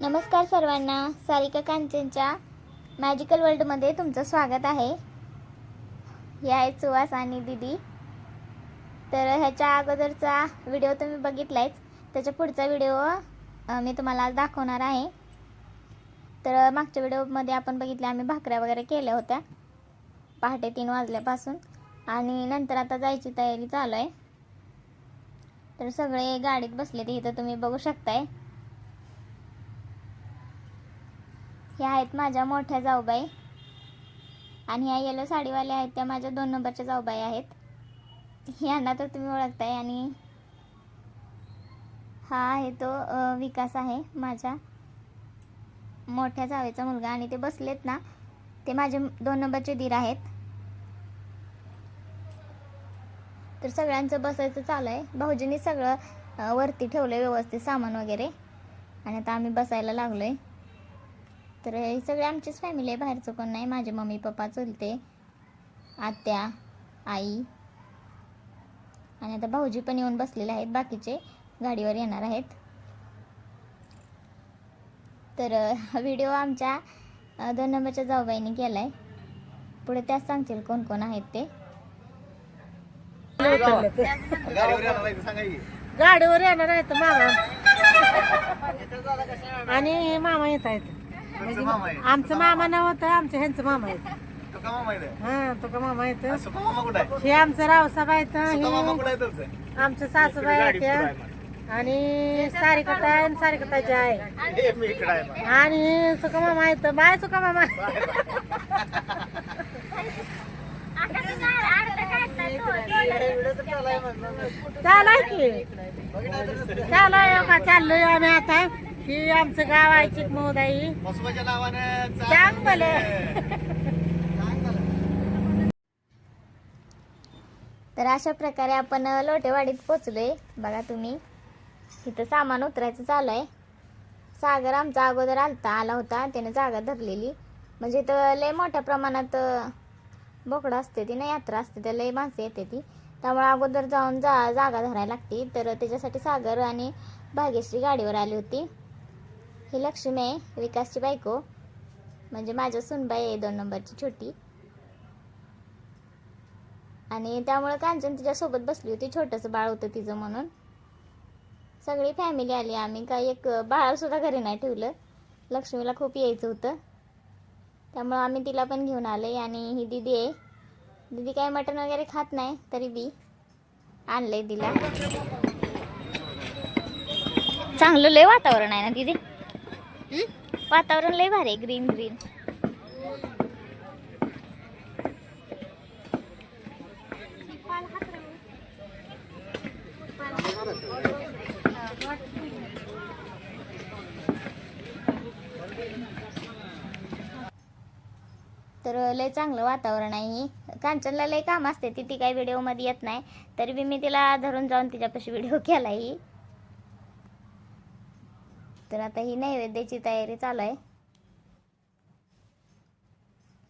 नमस्कार सर्वांना सारिका कांचनच्या मॅजिकल वर्ल्डमध्ये तुमचं स्वागत आहे. हे आहे सुहास आणि दिदी. तर ह्याच्या अगोदरचा व्हिडिओ तुम्ही बघितलायच. त्याच्या पुढचा व्हिडिओ मी तुम्हाला आज दाखवणार आहे. तर मागच्या व्हिडिओमध्ये आपण बघितलं आम्ही भाकऱ्या वगैरे केल्या होत्या. पहाटे तीन वाजल्यापासून. आणि नंतर आता जायची तयारी चालू आहे. तर सगळे गाडीत बसले ते इथं तुम्ही बघू शकताय. ह्या आहेत माझ्या मोठ्या जाऊबाई. आणि ह्या येलो साडीवाल्या आहेत त्या माझ्या दोन नंबरच्या जाऊबाई आहेत. यांना तर तुम्ही ओळखताय आणि हा आहे तो विकास आहे माझ्या मोठ्या जावेचा मुलगा. आणि ते बसलेत ना ते माझे दोन नंबरचे दीर आहेत. तर सगळ्यांचं बसायचं चालू आहे. भाऊजींनी सगळं वरती ठेवलं व्यवस्थित सामान वगैरे. आणि आता आम्ही बसायला लागलो आहे तर हे सगळे आमचीच फॅमिली आहे बाहेरचं कोण नाही. माझे मम्मी पप्पा चुलते आत्या आई आणि आता भाऊजी पण येऊन बसलेले आहेत. बाकीचे गाडीवर येणार आहेत. तर हा व्हिडिओ आमच्या दोन नंबरच्या जाऊबाईने केला आहे पुढे त्याच सांगतील कोण कोण आहेत ते. गाडीवर येणार आहेत मामा. आणि मामा येत आहेत. आमचं मामा नव्हतं आमच्या ह्यांचं मामा आहेत. तुका मामा आहे हा तुका मामा येत सुका मामा कुठं आहे? हे आमचं रावसाहेब आहेत सुका मामा हे आहे तुमचं? आमचं सासूबाई आहेत त्या. आणि सारिकता आहे आणि सारिकताची आहे. हे मी इकडं आहे. आणि सुका मामा आहेत बाय सुका मामा. चालाय की. चालाय का चाललोय आम्ही आता. ही आमचं गाव आहे चिकमोदाई मसुबाच्या नावानं चांग भले तर अशा प्रकारे आपण लोटेवाडीत पोचलोय. बघा तुम्ही. इथं सामान उतरायचं चालू आहे सागर आमचा अगोदर आलता आला होता. त्याने जागा धरलेली. म्हणजे इथं लय मोठ्या प्रमाणात बोकडं असते ती ना यात्रा असते. त्या लय माणसं येते ती. त्यामुळे अगोदर जाऊन जा जागा धरायला लागते. तर त्याच्यासाठी सागर आणि भाग्यश्री गाडीवर आली होती. ही लक्ष्मी आहे विकासची बायको. म्हणजे माझ्या सुनबाई आहे दोन नंबरची छोटी. आणि त्यामुळे कांचन तिच्यासोबत बसली होती छोटंसं बाळ होतं तिचं म्हणून. सगळी फॅमिली आली आम्ही काही एक बाळसुद्धा घरी नाही ठेवलं. लक्ष्मीला खूप यायचं होतं. त्यामुळं आम्ही तिला पण घेऊन आले आणि ही दिदी आहे. दिदी काय मटण वगैरे खात नाही तरी बी आणलंय तिला. चांगलं लय वातावरण आहे ना दिदी? वातावरण लय भारी आहे ग्रीन ग्रीन तर लय चांगलं वातावरण आहे कांचनला लय काम असते ती ती काही व्हिडिओमध्ये येत नाही. तरी बी मी तिला धरून जाऊन तिच्यापाशी व्हिडिओ केला ही. तर आता ही नैवेद्याची तयारी चालू आहे.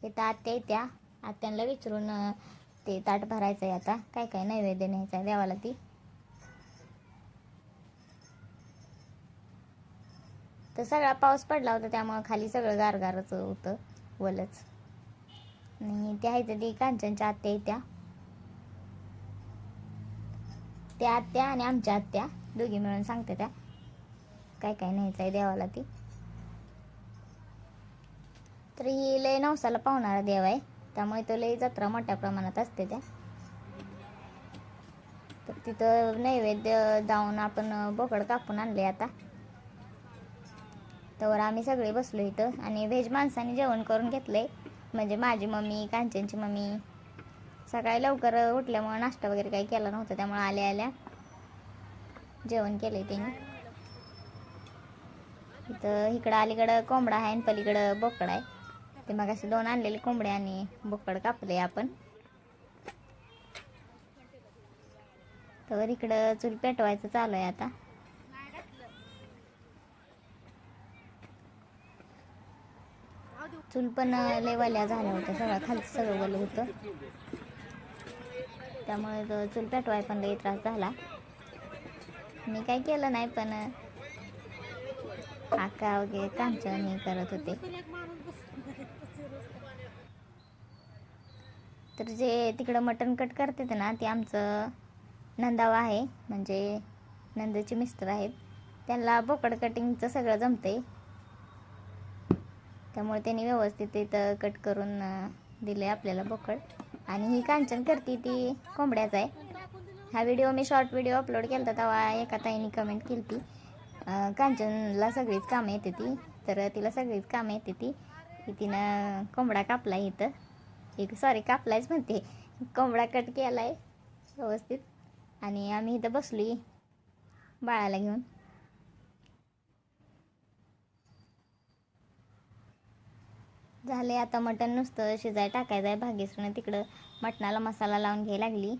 इथं आत्या येत्या आत्यांना विचारून ते ताट भरायचं आहे आता. काय काय नैवेद्य न्यायचं आहे देवाला ती? तर सगळा पाऊस पडला होता त्यामुळं खाली सगळं गारगारच होतं वलच. आणि त्या आहेत ती कांचनच्या आत्या येत्या. त्या आत्या आणि आमच्या आत्या दोघी मिळून सांगते त्या. काय काय न्यायचं आहे देवाला ती? तर ही लय नवसाला पावणारा देव आहे. त्यामुळे तो लय जत्रा मोठ्या प्रमाणात असते त्या. तर तिथं नैवेद्य जाऊन आपण बोकड कापून आणले आता. तर आम्ही सगळे बसलो इथं आणि व्हेज माणसाने जेवण करून घेतलंय. म्हणजे माझी मम्मी कांचनची मम्मी. सकाळी लवकर उठल्यामुळे नाश्ता वगैरे काही केला नव्हता त्यामुळे आल्या आल्या जेवण केलंय त्यांनी. इथं इकडं अलीकडं कोंबडा आहे आणि पलीकडं बोकड आहे. ते मग असे दोन आणलेले कोंबडे आणि बोकड कापले आपण. तर इकडं चूल पेटवायचं चालू आहे आता. चूल पण लेवाल्या वल्या झाल्या होत्या. सगळं खाली सगळं वलं होतं. त्यामुळे तो चूल पेटवाय पण लई त्रास झाला. मी काही केलं नाही पण आका वगैरे कांचन हे करत होते. तर जे तिकडं मटण कट करते ना ते आमचं नंदावा आहे. म्हणजे नंदाचे मिस्टर आहेत. त्यांना बोकड कटिंगचं सगळं जमते त्यामुळे त्यांनी व्यवस्थित तिथं कट करून दिले आपल्याला बोकड. आणि ही कांचन करते ती कोंबड्याचा आहे. हा व्हिडिओ मी शॉर्ट व्हिडिओ अपलोड केला होता तेव्हा एका ताईने कमेंट केली होती कांचनला सगळीच कामं येते ती. तर तिला सगळीच कामं येते ती. तिनं कोंबडा कापला इथं. एक सॉरी कापलायच म्हणते. कोंबडा कट केला आहे व्यवस्थित. आणि आम्ही इथं बसली बाळाला घेऊन. झाले आता मटण नुसतं शिजाय टाकायचं आहे. भाग्यश्रीनं तिकडं मटणाला मसाला लावून घ्यायला लागली.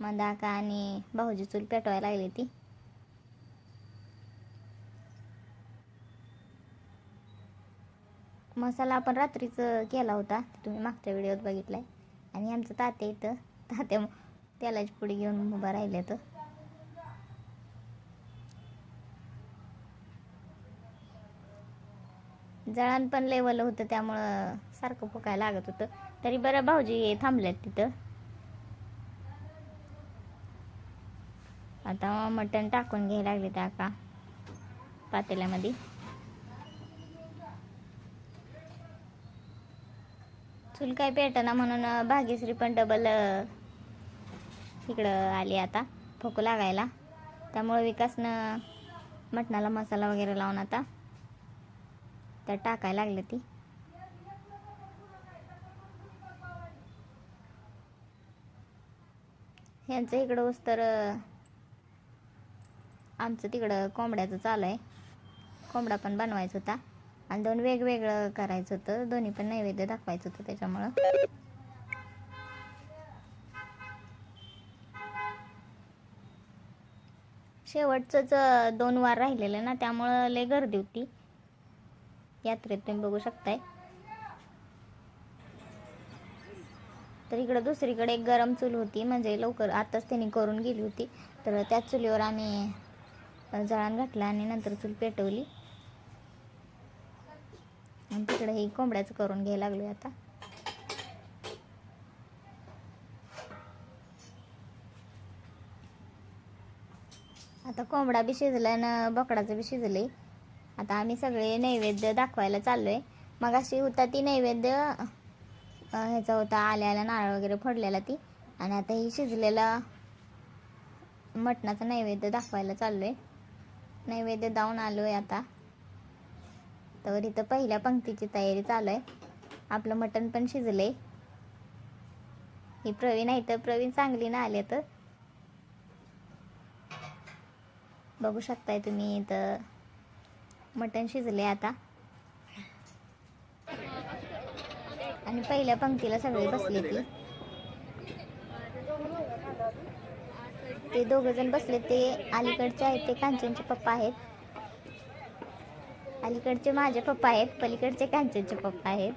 मंदाका आणि भाऊजी चूल पेटवायला लागली ती. मसाला आपण रात्रीच केला होता ते तुम्ही मागच्या व्हिडिओत बघितलाय. आणि आमचं तात्या इथं तात्या तेलाची पुढे घेऊन उभा राहिले तर जळण पण लेवल होतं त्यामुळं सारखं फुकायला लागत होतं. तरी बरं भाऊजी थांबलेत तिथं. आता मटण टाकून घ्यायला लागले त्या का पातेल्यामध्ये. चूल काय पेटना म्हणून भाग्यश्री पण डबल इकडं आली आता फोकू लागायला. त्यामुळे विकासनं मटणाला मसाला वगैरे लावून आता त्यात टाकायला लागले ती. यांचं इकडं तर आमचं तिकडं कोंबड्याचं चालू आहे. कोंबडा पण बनवायचा होता. आणि दोन वेगवेगळं करायचं होतं. दोन्ही पण नैवेद्य दाखवायचं होतं त्याच्यामुळं. शेवटचंच दोन वार राहिलेलं ना त्यामुळं लय गर्दी होती. यात्रेत तुम्ही बघू शकताय. तर इकडं दुसरीकडे एक गरम चूल होती. म्हणजे लवकर आताच त्यांनी करून गेली होती. तर त्याच चुलीवर आम्ही जळण घातलं आणि नंतर चूल पेटवली. आणि तिकडे हे कोंबड्याचं करून घ्यायला लागलो आता. आता कोंबडा बी शिजला ना बोकडाचं बी शिजले आता आम्ही सगळे नैवेद्य दाखवायला चाललोय. मग अशी होता ती नैवेद्य ह्याचा होता आल्याला नारळ वगैरे फोडलेला ती. आणि आता ही शिजलेला मटणाचा नैवेद्य दाखवायला चाललोय. नैवेद्य दावून आलोय आता. तर इथं पहिल्या पंक्तीची तयारी चालू आहे. आपलं मटण पण शिजले ही प्रवीण आहे तर प्रवीण चांगली ना आले तर. बघू शकताय तुम्ही इथं. मटण शिजले आता. आणि पहिल्या पंक्तीला सगळे बसले ती. ते दोघ जण बसले ते अलीकडचे आहेत ते कांचनचे पप्पा आहेत. अलीकडचे माझे पप्पा आहेत पलीकडचे कांचनचे पप्पा आहेत.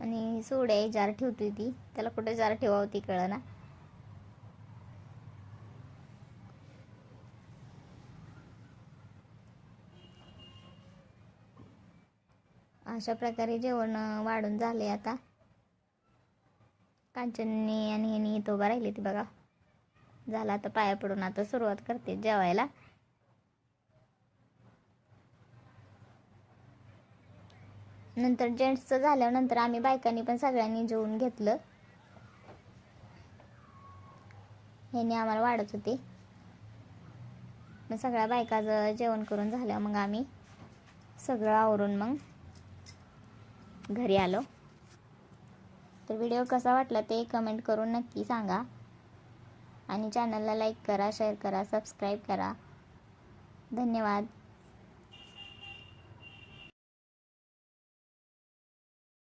आणि सोड्या जार ठेवतोय ती त्याला कुठे जार ठेवावं ती कळना. अशा प्रकारे जेवण वाढून झाले आता. कांचननी आणि ह्यानी इथं उभा राहिली ती बघा. झाला आता पाया पडून आता सुरुवात करते जेवायला. नंतर जेंट्सचं झाल्यानंतर आम्ही बायकांनी पण सगळ्यांनी जेवून घेतलं. ह्याने आम्हाला वाढत होते. मग सगळ्या बायकाचं जेवण करून झालं मग आम्ही. सगळं आवरून मग. घरी आलो. तर व्हिडिओ कसा वाटला ते कमेंट करून नक्की सांगा. आणि चॅनलला लाईक करा शेअर करा सबस्क्राईब करा. धन्यवाद.